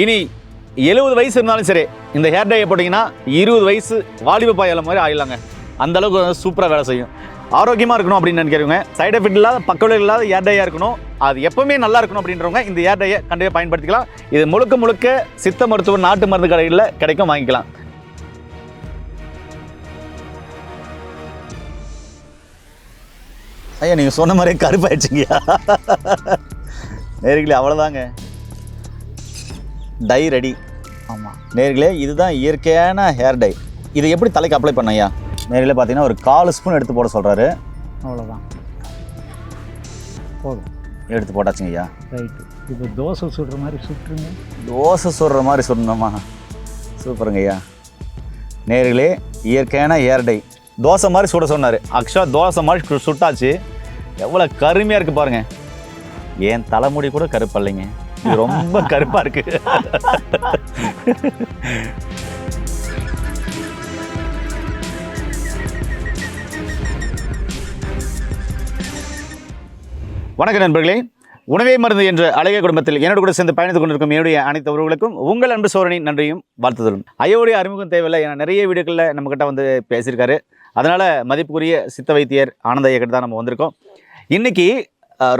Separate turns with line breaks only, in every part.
இனி எழுபது வயசு இருந்தாலும் சரி இந்த ஹேர் டையை போட்டிங்கன்னா இருபது வயசு வாலிப பாயால மாதிரி ஆயிடலாங்க. அந்த அளவுக்கு சூப்பராக வேலை செய்யும். ஆரோக்கியமாக இருக்கணும் அப்படின்னு நினைக்கிறவங்க சைடு எஃபெக்ட் இல்லாத பக்கவிலை இல்லாத ஏர் டையாக இருக்கணும். அது எப்பவுமே நல்லா இருக்கணும் அப்படின்றவங்க இந்த ஹேர் டையை கண்டிப்பாக பயன்படுத்திக்கலாம். இது முழுக்க முழுக்க சித்த மருத்துவ நாட்டு மருந்து கடைகளில் கிடைக்கும் வாங்கிக்கலாம். ஐயா நீங்கள் சொன்ன மாதிரியே கருப்பாயிடுச்சிங்கய்யா நேர்களே அவ்வளோதாங்க டை ரெடி.
ஆமாம்
நேர்களே இதுதான் இயற்கையான ஹேர் டை. இதை எப்படி தலைக்கு அப்ளை பண்ண ஐயா? நேர்களே பார்த்தீங்கன்னா ஒரு கால் ஸ்பூன் எடுத்து போட சொல்கிறாரு
அவ்வளோதான் போதும்.
எடுத்து போட்டாச்சுங்க ஐயா.
ரைட்டு இப்போ தோசை சுடுற மாதிரி சுட்டுருங்க.
தோசை சுடுற மாதிரி சொல்லணுமா சூப்பருங்க ஐயா. நேர்களே இயற்கையான ஹேர் டை. தோசை மாதிரி சுட சொன்னார். ஆக்சுவலாக தோசை மாதிரி சுட்டாச்சு. எவ்வளோ கருமையாக இருக்குது பாருங்க. என் தலைமுடி கூட கருப்பல்லைங்க ரொம்ப கருப்பாக இருக்கு. வணக்கம் நண்பர்களே. உணவே மருந்து என்ற அழகிய குடும்பத்தில் என்னோட கூட சேர்ந்து பயணித்துக் கொண்டிருக்கும் என்னுடைய அனைத்து உறவுகளுக்கும் உங்கள் அன்பு சோழனின் நன்றியும் வாழ்த்துதலும். ஐயோடைய அறிமுகம் தேவையில்லை ஏன்னா நிறைய வீடுகளில் நம்மக்கிட்ட வந்து பேசியிருக்காரு. அதனால் மதிப்புக்குரிய சித்த வைத்தியர் ஆனந்த ஐயக்கிட்ட தான் நம்ம வந்திருக்கோம். இன்னைக்கு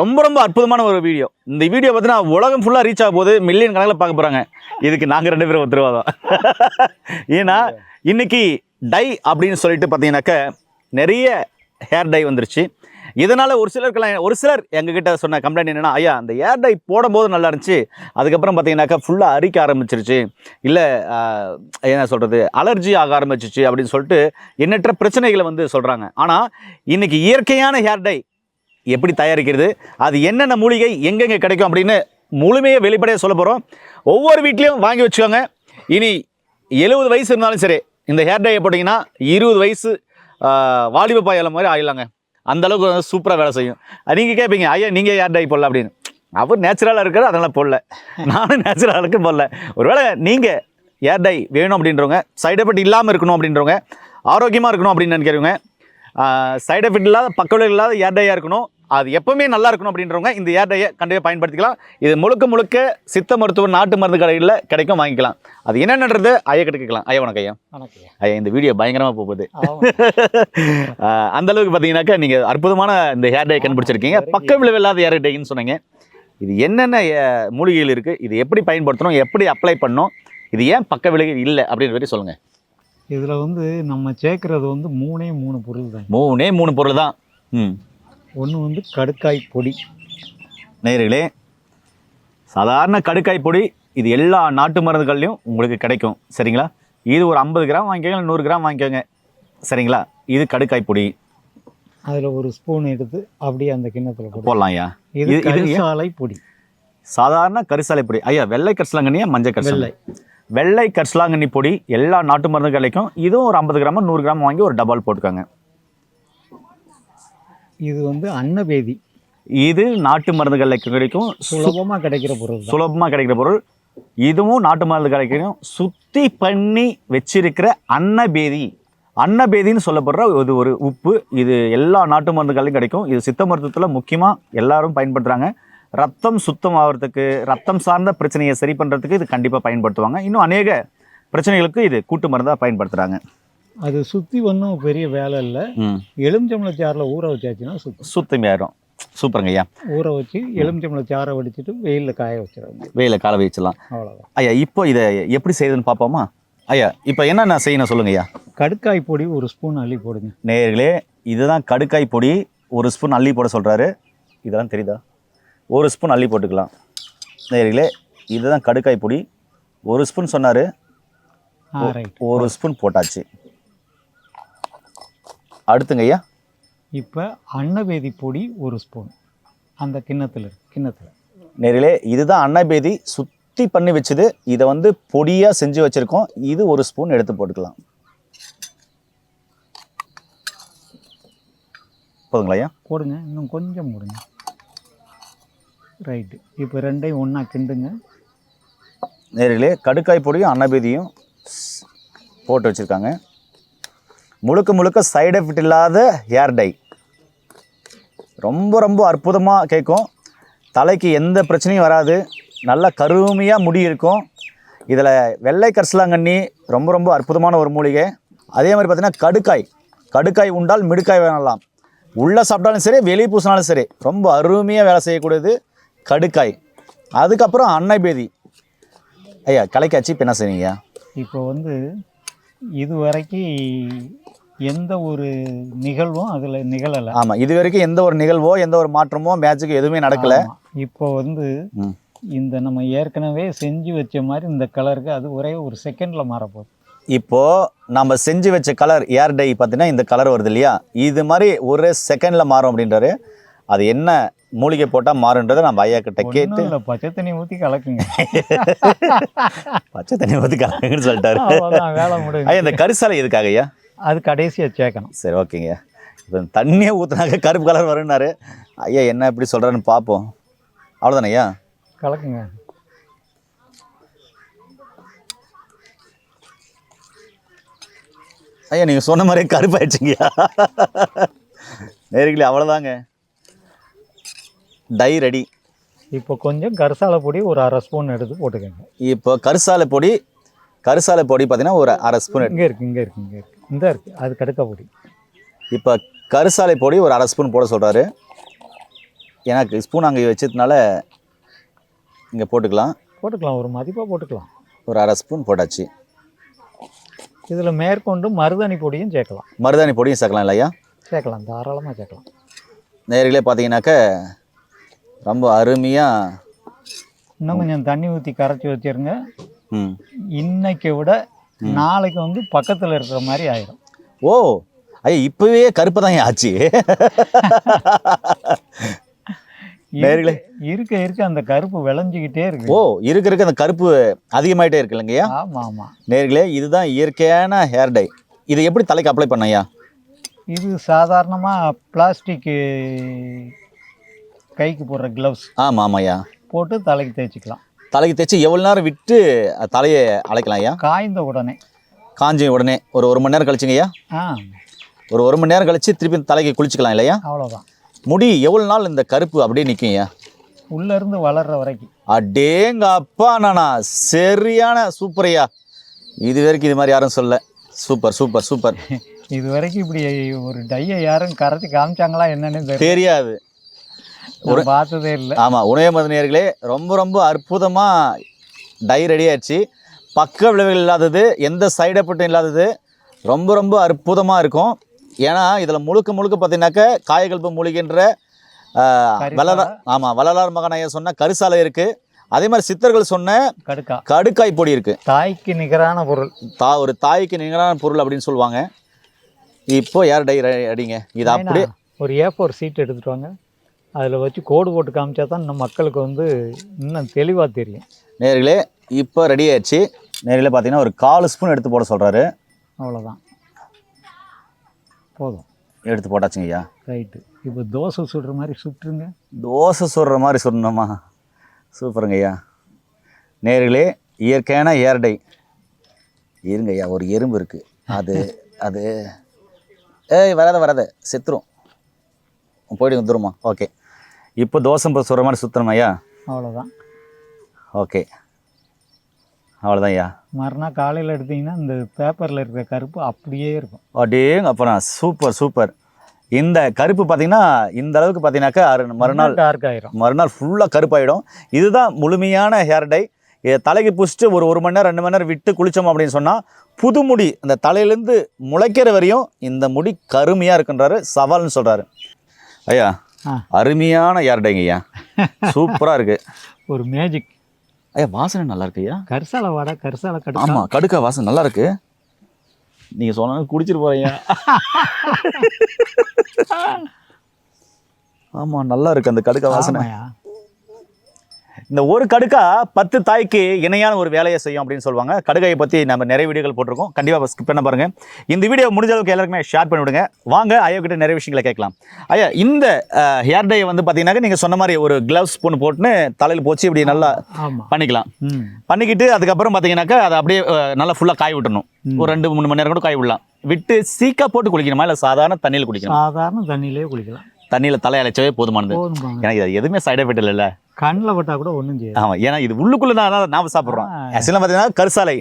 ரொம்ப ரொம்ப அற்புதமான ஒரு வீடியோ. இந்த வீடியோ பார்த்தீங்கன்னா உலகம் ஃபுல்லாக ரீச் ஆக போது மில்லியன் கணக்கில் பார்க்க போகிறாங்க இதுக்கு நாங்கள் ரெண்டு பேரும் உத்தரவாதம் ஏன்னா இன்னைக்கு டை அப்படின்னு சொல்லிட்டு பார்த்தீங்கன்னாக்க நிறைய ஹேர் டை வந்துருச்சு. இதனால் ஒரு சிலருக்கெல்லாம் ஒரு சிலர் எங்ககிட்ட சொன்ன கம்ப்ளைண்ட் என்னென்னா ஐயா அந்த ஹேர் டை போடும்போது நல்லா இருந்துச்சு. அதுக்கப்புறம் பார்த்தீங்கன்னாக்கா ஃபுல்லாக அரிக்க ஆரம்பிச்சிருச்சு. இல்லை என்ன சொல்கிறது அலர்ஜி ஆக ஆரம்பிச்சிச்சு அப்படின்னு சொல்லிட்டு எண்ணற்ற பிரச்சனைகளை வந்து சொல்கிறாங்க ஆனால் இன்றைக்கி இயற்கையான ஹேர் டை எப்படி தயாரிக்கிறது அது என்னென்ன மூலிகை எங்கெங்கே கிடைக்கும் அப்படின்னு முழுமையை வெளிப்படையாக சொல்ல போகிறோம் ஒவ்வொரு வீட்லேயும் வாங்கி வச்சுக்கோங்க. இனி எழுபது வயசு இருந்தாலும் சரி இந்த ஹேர் டையை போட்டிங்கன்னா இருபது வயசு வாலிப பாயால மாதிரி ஆயிடலாங்க. அந்தளவுக்கு சூப்பராக வேலை செய்யும். நீங்கள் கேட்பீங்க ஐயா நீங்கள் ஹேர் டை போடல அப்படின்னு. அவர் நேச்சுரலாக இருக்கிறார் அதனால் போடல. நானும் நேச்சுரலுக்கு போடல. ஒருவேளை நீங்கள் ஹேர் டை வேணும் அப்படின்றவங்க சைடு எஃபெக்ட் இல்லாமல் இருக்கணும் அப்படின்றவங்க ஆரோக்கியமாக இருக்கணும் அப்படின்னு நினைக்கிறவங்க சைடு எஃபெக்ட் இல்லாத பக்கவிலை இல்லாத ஹேர் டையாக இருக்கணும். அது எப்பவுமே நல்லா இருக்கணும் அப்படின்றவங்க இந்த ஹேர் டையை கண்டிப்பாக பயன்படுத்திக்கலாம். இது முழுக்க முழுக்க சித்த மருத்துவ நாட்டு மருந்து கடைகளில் கிடைக்கும் வாங்கிக்கலாம். அது என்னென்னது ஐயா கிட்ட கேட்கலாம். ஐயா வணக்கம் ஐயா. ஐயா. இந்த வீடியோ பயங்கரமாக போகுது. அந்த அளவுக்கு பார்த்தீங்கன்னாக்கா நீங்கள் அற்புதமான இந்த ஹேர் டை கண்டுபிடிச்சிருக்கீங்க. பக்க விளைவு இல்லாத ஹேர் டைன்னு சொன்னீங்க. இது என்னென்ன மூலிகைகள் இருக்குது இது எப்படி பயன்படுத்தணும்? எப்படி அப்ளை பண்ணணும்? இது ஏன் பக்க விளைவு இல்லை? அப்படின்னு சொல்லி சொல்லுங்கள்
இதில் வந்து நம்ம சேர்க்குறது வந்து மூணே மூணு பொருள் தான்
மூணே மூணு பொருள் தான் ம்.
ஒன்று வந்து கடுக்காய் பொடி.
நேயர்களே சாதாரண கடுக்காய் பொடி இது எல்லா நாட்டு மருந்துகள்லையும் உங்களுக்கு கிடைக்கும். சரிங்களா? இது ஒரு ஐம்பது கிராம் வாங்கிக்கோங்க நூறு கிராம் வாங்கிக்கோங்க. சரிங்களா? இது கடுக்காய் பொடி.
அதில் ஒரு ஸ்பூன் எடுத்து அப்படியே அந்த கிண்ணத்தில்
போடலாம் ஐயா.
இது? கரிசாலை பொடி.
சாதாரண கரிசாலை பொடி. ஐயா வெள்ளை கரிசலாங்கண்ணியா மஞ்சள்
வெள்ளை.
வெள்ளை கரிசலாங்கண்ணி பொடி எல்லா நாட்டு மருந்து கிடைக்கும் இதுவும் ஒரு ஐம்பது கிராம் நூறு கிராம் வாங்கி ஒரு டபால் போட்டுக்கோங்க.
இது வந்து அன்னபேதி.
இது நாட்டு மருந்துகளில் கிடைக்கும்.
சுலபமாக கிடைக்கிற பொருள்
சுலபமாக கிடைக்கிற பொருள். இதுவும் நாட்டு மருந்து கிடைக்கும். சுத்தி பண்ணி வச்சிருக்கிற அன்னபேதி. அன்னபேதின்னு சொல்லப்படுற இது ஒரு உப்பு. இது எல்லா நாட்டு மருந்துகளையும் கிடைக்கும். இது சித்த மருத்துவத்தில் முக்கியமாக எல்லாரும் பயன்படுத்துகிறாங்க ரத்தம் சுத்தம் ஆகிறதுக்கு ரத்தம் சார்ந்த பிரச்சனையை சரி பண்ணுறதுக்கு இது கண்டிப்பாக பயன்படுத்துவாங்க. இன்னும் அநேக பிரச்சனைகளுக்கு இது கூட்டு மருந்தாக பயன்படுத்துகிறாங்க
அது சுற்றி ஒன்றும் பெரிய வேலை இல்லை. எலுமிச்சம்பளை சாறில் ஊற வச்சாச்சுன்னா சுத்தி
சுத்தமாயிரும் சூப்பருங்க ஐயா.
ஊற வச்சு எலுமிச்சம்பளை சாறை வடிச்சிட்டு வெயிலில் காய வச்சிடணும்
வெயில கால வச்சிடலாம்.
அவ்வளோதான்
ஐயா இப்போ இதை எப்படி செய்யுதுன்னு பார்ப்போமா? ஐயா இப்போ என்னென்ன செய்யணும் சொல்லுங்க ஐயா?
கடுக்காய் பொடி ஒரு ஸ்பூன் அள்ளி போடுங்க.
நேயர்களே இதுதான் கடுக்காய் பொடி ஒரு ஸ்பூன் அள்ளி போட சொல்கிறாரு இதெல்லாம் தெரியுதா? ஒரு ஸ்பூன் அள்ளி போட்டுக்கலாம். நேயர்களே இதுதான் கடுக்காய் பொடி. ஒரு ஸ்பூன் சொன்னார். ஒரு ஸ்பூன் போட்டாச்சு. அடுத்துங்க ஐயா.
இப்போ அன்னபேதி பொடி ஒரு ஸ்பூன். அந்த கிண்ணத்தில் இருக்கு கிண்ணத்தில்.
நேரிலே இதுதான் அன்னபேதி சுத்தி பண்ணி வச்சது. இதை வந்து பொடியாக செஞ்சு வச்சுருக்கோம். இது ஒரு ஸ்பூன் எடுத்து போட்டுக்கலாம். போதுங்களா ஐயா?
போடுங்க இன்னும் கொஞ்சம் போடுங்க. ரைட்டு. இப்போ ரெண்டையும் ஒன்றா கிண்டுங்க.
நேரிலே கடுக்காய் பொடியும் அன்னபேதியும் போட்டு வச்சுருக்காங்க. முழுக்க முழுக்க சைடு எஃபெக்ட் இல்லாத ஹேர் டை ரொம்ப ரொம்ப அற்புதமாக கேட்கும். தலைக்கு எந்த பிரச்சனையும் வராது. நல்ல கருமையாக முடி இருக்கும். இதில் வெள்ளை கரிசலாங்கண்ணி ரொம்ப ரொம்ப அற்புதமான ஒரு மூலிகை. அதே மாதிரி பார்த்தீங்கன்னா கடுக்காய். கடுக்காய் உண்டால் மிடுக்காய் வேணலாம் உள்ளே சாப்பிட்டாலும் சரி வெளியே பூசினாலும் சரி ரொம்ப அருமையாக வேலை செய்யக்கூடியது கடுக்காய். அதுக்கப்புறம் அன்னை பேதி. ஐயா கலைக்காச்சு இப்போ என்ன செய்வீங்க
இப்போ வந்து இது வரைக்கும் எந்த ஒரு நிகழ்வும் அதில் நிகழலை.
ஆமாம் இது வரைக்கும் எந்த ஒரு நிகழ்வோ எந்த ஒரு மாற்றமோ மேட்சுக்கு எதுவுமே நடக்கல.
இப்போ வந்து. இந்த நம்ம ஏற்கனவே செஞ்சு வச்ச மாதிரி இந்த கலருக்கு அது ஒரே ஒரு செகண்டில் மாறப்போகுது.
இப்போ நம்ம செஞ்சு வச்ச கலர் ஏர் டை பார்த்தீங்கன்னா இந்த கலர் வருது இல்லையா? இது மாதிரி ஒரு செகண்டில் மாறும் அப்படின்றாரு. அது என்ன மூலிகை போட்டால் மாறுன்றதை நம்ம ஐயா கிட்ட கேட்டு
இல்லை பச்சை தண்ணி ஊற்றி கலக்குங்க.
பச்சை தண்ணி ஊற்றி கலங்குன்னு சொல்லிட்டாரு. ஐயா இந்த கரிசாலை எதுக்காக ஐயா?
அது கடைசியாக சேர்க்கணும்
சரி ஓகேங்க. இப்போ தண்ணியை ஊற்றுனாக்க கருப்பு கலர் வரும்னாரு. ஐயா என்ன எப்படி சொல்கிறாருன்னு பார்ப்போம் அவ்வளோதானே ஐயா?
கலக்குங்க.
ஐயா நீங்கள் சொன்ன மாதிரியே கருப்பாயிடுச்சுங்கய்யா நேர்களே அவ்வளோதாங்க டை ரெடி.
இப்போ கொஞ்சம் கரிசாலை பொடி ஒரு அரை ஸ்பூன் எடுத்து போட்டுக்கோங்க.
இப்போ கரிசாலை பொடி கரிசாலை பொடி பார்த்தீங்கன்னா ஒரு அரை ஸ்பூன்
இங்கே இருக்கு இங்கே இருக்கு இங்கே இருக்கு. இந்த இருக்கு. அது கடுக்க பொடி.
இப்போ கரிசாலை பொடி ஒரு அரை ஸ்பூன் போட சொல்கிறாரு எனக்கு ஸ்பூன் அங்கே வச்சதுனால இங்கே போட்டுக்கலாம்.
போட்டுக்கலாம் ஒரு மதிப்பாக போட்டுக்கலாம்.
ஒரு அரை ஸ்பூன் போட்டாச்சு.
இதில் மேற்கொண்டு மருதாணி பொடியும் சேர்க்கலாம்.
மருதாணி பொடியும் சேர்க்கலாம் இல்லையா?
சேர்க்கலாம் தாராளமாக சேர்க்கலாம்.
நேர்களே பார்த்தீங்கன்னாக்க ரொம்ப அருமையாக
இன்னும் கொஞ்சம் தண்ணி ஊற்றி கரைச்சி வச்சிருங்க.
ம்.
இன்னைக்கு விட நாளைக்கு வந்து பக்கத்தில் இருக்கிற மாதிரி ஆயிடும்
ஓ ஐயா இப்போவே கருப்பு தான் ஆச்சு. நேர்களே.
இருக்க- இருக்க அந்த கருப்பு விளைஞ்சிக்கிட்டே இருக்கு.
ஓ இருக்க இருக்க அந்த கருப்பு அதிகமாயிட்டே இருக்கு இல்லைங்கய்யா
ஆமாம் ஆமாம்
நேர்களே இதுதான் இயற்கையான ஹேர் டை இதை எப்படி தலைக்கு அப்ளை பண்ணையா
இது சாதாரணமாக பிளாஸ்டிக்கு கைக்கு போடுற க்ளவுஸ்
ஆமாம் ஆமாய்யா
போட்டு தலைக்கு தேய்ச்சிக்கலாம்.
தலைக்கு தைச்சு எவ்வளோ நேரம் விட்டு தலையை அழைக்கலாம் ஐயா?
காய்ந்த உடனே.
காஞ்சி உடனே. ஒரு ஒரு மணி நேரம் கழிச்சுங்கய்யா
ஆ.
ஒரு ஒரு மணி நேரம் கழிச்சு திருப்பி தலைக்கு குளிச்சுக்கலாம் இல்லையா?
அவ்வளோதான்
முடி எவ்வளோ நாள் இந்த கருப்பு அப்படியே நிற்கும்யா
உள்ளேருந்து வளர்ற வரைக்கும்.
அடேங்க அப்பா நானா சரியான சூப்பரையா இது வரைக்கும் இது மாதிரி யாரும் சொல்ல சூப்பர் சூப்பர் சூப்பர்
இது வரைக்கும் இப்படி ஒரு டையை யாரும் கரைச்சி காமிச்சாங்களா என்னன்னு
தெரியாது.
நான் பார்த்ததே இல்லை.
ஆமாம் உணவு மருந்தினர்களே ரொம்ப ரொம்ப அற்புதமாக டை ரெடி ஆயிடுச்சு. பக்க விளைவுகள் இல்லாதது எந்த சைடு எஃபெக்டும் இல்லாதது ரொம்ப ரொம்ப அற்புதமாக இருக்கும். ஏன்னா இதில் முழுக்க முழுக்க பார்த்தீங்கன்னாக்க காயகல்ப மூலிகைன்ற. வள்ளலார் ஆமாம் வள்ளலார் மகனைய சொன்ன கரிசாலை இருக்குது அதே மாதிரி சித்தர்கள் சொன்ன
கடுக்கா.
கடுக்காய் பொடி இருக்குது
தாய்க்கு நிகரான பொருள்.
தா ஒரு தாய்க்கு நிகரான பொருள் அப்படின்னு சொல்லுவாங்க. இப்போ யார் டை அடிங்க இது அப்படியே
ஒரு ஏ ஃபோர் சீட் எடுத்துட்டு வாங்க. அதில் வச்சு கோடு போட்டு காமிச்சா தான் இன்னும் மக்களுக்கு வந்து இன்னும் தெளிவாக தெரியும்.
நேர்களே இப்போ ரெடி ஆயிடுச்சு. நேரில் பார்த்தீங்கன்னா ஒரு கால் ஸ்பூன் எடுத்து போட சொல்கிறாரு
அவ்வளோதான். போதும்.
எடுத்து போட்டாச்சுங்க ஐயா.
ரைட்டு. இப்போ தோசை சுடுற மாதிரி சுட்டுருங்க.
தோசை சுடுற மாதிரி சொல்லணுமா சூப்பருங்க ஐயா. நேர்களே இயற்கையான ஏர் டை இருங்க ஐயா ஒரு எறும்பு இருக்குது அது அது. ஏய் வராத வராத. செத்துரும். போயிட்டு வந்துருமா? ஓகே. இப்போ தோசை இப்போ சுடுற மாதிரி சுற்றணும் ஐயா?
அவ்வளோதான்
ஓகே. அவ்வளோதான் ஐயா.
மறுநாள் காலையில் எடுத்தீங்கன்னா இந்த பேப்பரில் இருக்கிற கருப்பு அப்படியே இருக்கும்.
அடேங்க அப்புறம் சூப்பர் சூப்பர் இந்த கருப்பு பார்த்தீங்கன்னா இந்த அளவுக்கு பார்த்தீங்கன்னாக்கா மறுநாள்
டார்க் ஆயிரும்.
மறுநாள் ஃபுல்லாக கருப்பாயிடும். இதுதான் முழுமையான ஹேர் டை இதை தலைக்கு பிடிச்சிட்டு ஒரு ஒரு மணி நேரம் ரெண்டு மணி நேரம் விட்டு குளித்தோம் அப்படின்னு சொன்னால் புது முடி அந்த தலையிலேருந்து முளைக்கிற வரையும் இந்த முடி கருமையாக இருக்குன்றாரு சவால்னு சொல்கிறாரு ஐயா. அருமையான ஹேர் டைங்க ஐயா. சூப்பராக இருக்குது
ஒரு மேஜிக்
ஐயா வாசனை நல்லா இருக்கு ஐயா.
கரிசாலை வடை கரிசாலை கடுக்கா.
ஆமாம் கடுக்கா வாசனை நல்லா இருக்கு. நீங்கள் சொன்ன குடிச்சிட்டு போறீங்க ஆமாம் நல்லா இருக்கு அந்த கடுக்கா வாசனை. இந்த ஒரு கடுக்கா பத்து தாய்க்கு இணையான ஒரு வேலையை செய்யும் அப்படின்னு சொல்லுவாங்க. கடுகையை பற்றி நம்ம நிறைய வீடியோகள் போட்டிருக்கோம். கண்டிப்பாக ஸ்கிப் பண்ண பாருங்க. இந்த வீடியோ முடிஞ்ச அளவுக்கு எல்லாருக்குமே ஷேர் பண்ணி விடுங்க வாங்க ஐயா கிட்ட நிறைய விஷயங்களை கேட்கலாம். ஐயா இந்த ஹேர் டை வந்து பார்த்தீங்கன்னாக்க நீங்கள் சொன்ன மாதிரி ஒரு க்ளவுஸ் பொண்ணு போட்டுன்னு தலையில் போச்சு இப்படி நல்லா பண்ணிக்கலாம். பண்ணிக்கிட்டு அதுக்கப்புறம் பார்த்தீங்கன்னாக்கா அதை அப்படியே நல்லா ஃபுல்லாக காய விட்டணும் ஒரு ரெண்டு மூணு மணி நேரம் கூட காய விடலாம். விட்டு சீக்கா போட்டு குளிக்கணுமா? இல்லை சாதாரண தண்ணியில் குளிக்கணும்?
சாதாரண தண்ணியிலே குளிக்கலாம்.
தண்ணியில் தலை அழைச்சவே போதுமானது.
போதும்
ஏன்னா இது எதுவுமே சைடு எஃபெக்ட் இல்லைல்ல.
கண்ணில் பட்டா கூட ஒன்றும் செய்யாது.
ஆமாம் ஏன்னா இது உள்ளுக்குள்ளே தான் நாம சாப்பிட்றோம். ஆக்சுவலாக பார்த்தீங்கன்னா கருசாலை.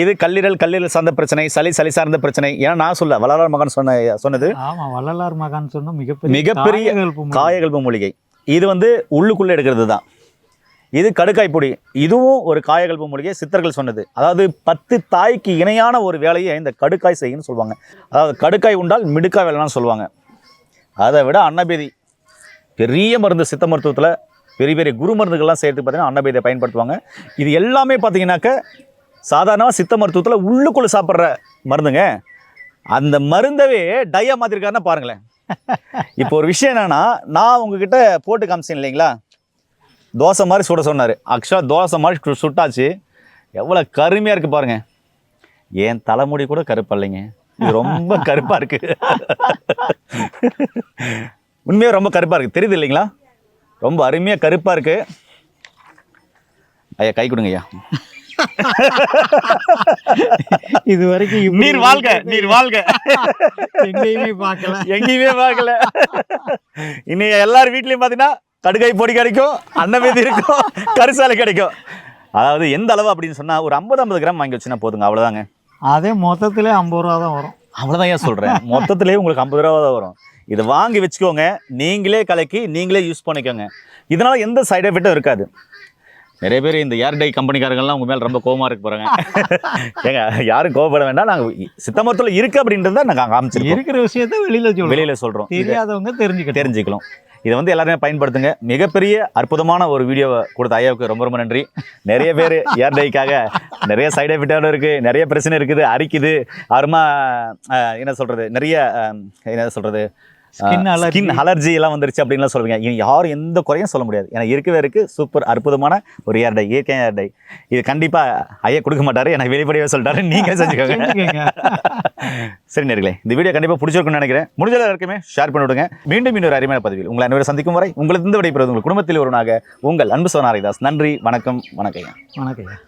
இது கல்லீரல் கல்லீரல் சார்ந்த பிரச்சனை சளி சளி சார்ந்த பிரச்சனை. ஏன்னா நான் சொல்ல வளரார் மகன் சொன்ன சொன்னது.
ஆமா வள்ளலார் மகான் சொன்ன மிகப்பெரிய
மிகப்பெரிய
காயகல்ப மூலிகை.
காயகல்ப மூலிகை. இது வந்து உள்ளுக்குள்ளே எடுக்கிறது தான் இது கடுக்காய் பொடி. இதுவும் ஒரு காயகல்ப மூலிகை சித்தர்கள் சொன்னது. அதாவது பத்து தாய்க்கு இணையான ஒரு வேலையை இந்த கடுக்காய் செய்யுன்னு சொல்லுவாங்க. அதாவது கடுக்காய் உண்டால் மிடுக்காய் வேலைன்னு சொல்லுவாங்க. அதை விட அன்னபேதி. பெரிய மருந்து சித்த மருத்துவத்தில் பெரிய பெரிய குரு மருந்துகள்லாம் செய்கிறதுக்கு பார்த்தீங்கன்னா அன்னபேதியை பயன்படுத்துவாங்க. இது எல்லாமே பார்த்தீங்கன்னாக்க சாதாரணமாக சித்த மருத்துவத்தில் உள்ளுக்குள்ளே சாப்பிட்ற மருந்துங்க. அந்த மருந்தவே டையா மாற்றிருக்காருன்னா பாருங்களேன். இப்போ ஒரு விஷயம் என்னென்னா நான் உங்ககிட்ட போட்டு காமிச்சேன் இல்லைங்களா? தோசை மாதிரி சுட சொன்னார். ஆக்சுவலாக தோசை மாதிரி சு- சுட்டாச்சு. எவ்வளோ கருமையாக இருக்குது பாருங்கள் என் தலைமுடி கூட கருப்பு இல்லைங்க இது ரொம்ப கருப்பாக இருக்கு. உண்மையாக ரொம்ப கருப்பாக இருக்குது தெரியுது இல்லைங்களா? ரொம்ப அருமையாக கருப்பாக இருக்கு. ஐயா கை கொடுங்க ஐயா.
இது வரைக்கும்
நீர் வாழ்க நீர் வாழ்க.
எங்கேயுமே பார்க்கல.
எங்கேயுமே பார்க்கல. இனி எல்லார் வீட்லயும் பார்த்தீங்கன்னா கடுகை பொடி கிடைக்கும் அன்னமேதி இருக்கும் கரிசாலை கிடைக்கும். அதாவது எந்த அளவு அப்படின்னு சொன்னா ஒரு ஐம்பது ஐம்பது கிராம் வாங்கி வச்சுன்னா போதுங்க அவ்வளோதாங்க
அதே மொத்தத்திலே ஐம்பது ரூபா தான் வரும்.
அவ்வளோதான் ஏன் சொல்கிறேன் மொத்தத்திலே உங்களுக்கு ஐம்பது ரூபா தான் வரும். இதை வாங்கி வச்சுக்கோங்க. நீங்களே கலக்கி நீங்களே யூஸ் பண்ணிக்கோங்க. இதனால எந்த சைடு எஃபெக்டும் இருக்காது. நிறைய பேர் இந்த ஏர் டை கம்பெனிக்காரங்கள்லாம் உங்க மேல ரொம்ப கோவமா இருக்க போறாங்க. ஏங்க யாரும் கோவப்பட வேண்டாம். நாங்கள் சித்த மருத்துவத்தில் இருக்கு அப்படின்றத நாங்கள் காமிச்சிருக்கோம்.
இருக்கிற விஷயத்த வெளியில
வெளியில சொல்றோம்.
தெரியாதவங்க தெரிஞ்சுக்கிட்டு
தெரிஞ்சுக்கலாம் இதை வந்து எல்லாருமே பயன்படுத்துங்க. மிகப்பெரிய அற்புதமான ஒரு வீடியோவை கொடுத்த ஐயாவுக்கு ரொம்ப ரொம்ப நன்றி. நிறைய பேர் ஏர் டைக்காக நிறைய சைடு எஃபெக்டாலும் இருக்குது நிறைய பிரச்சனை இருக்குது அரிக்குது. அருமா என்ன சொல்கிறது நிறைய என்ன சொல்கிறது ஸ்கின் அலர்ஜி. எல்லாம் வந்துருச்சு அப்படின்லாம் சொல்லுவீங்க. யாரும் எந்த குறையும் சொல்ல முடியாது. ஏன்னா இருக்கவே இருக்கு. சூப்பர் அற்புதமான ஒரு ஏர் டை இயற்கை ஏர் டை இது கண்டிப்பாக ஐயா கொடுக்க மாட்டாரு. எனக்கு வெளிப்படையாக சொல்லிட்டாரு. நீங்கள் செஞ்சுக்கோங்க. சரி நேர்களே இந்த வீடியோ கண்டிப்பாக பிடிச்சிருக்கும்னு நினைக்கிறேன். முடிஞ்ச எல்லாருக்குமே ஷேர் பண்ணி விடுங்க. மீண்டும் இன்னொரு அருமையான பதிவில் உங்களை அனைவரும் சந்திக்கும் வரை உங்களுக்கு இந்த விடைபெறுவது உங்கள் குடும்பத்தில் ஒருவனாக உங்கள் அன்பு சோனாரிதாஸ் நன்றி வணக்கம் வணக்கம்
வணக்கம்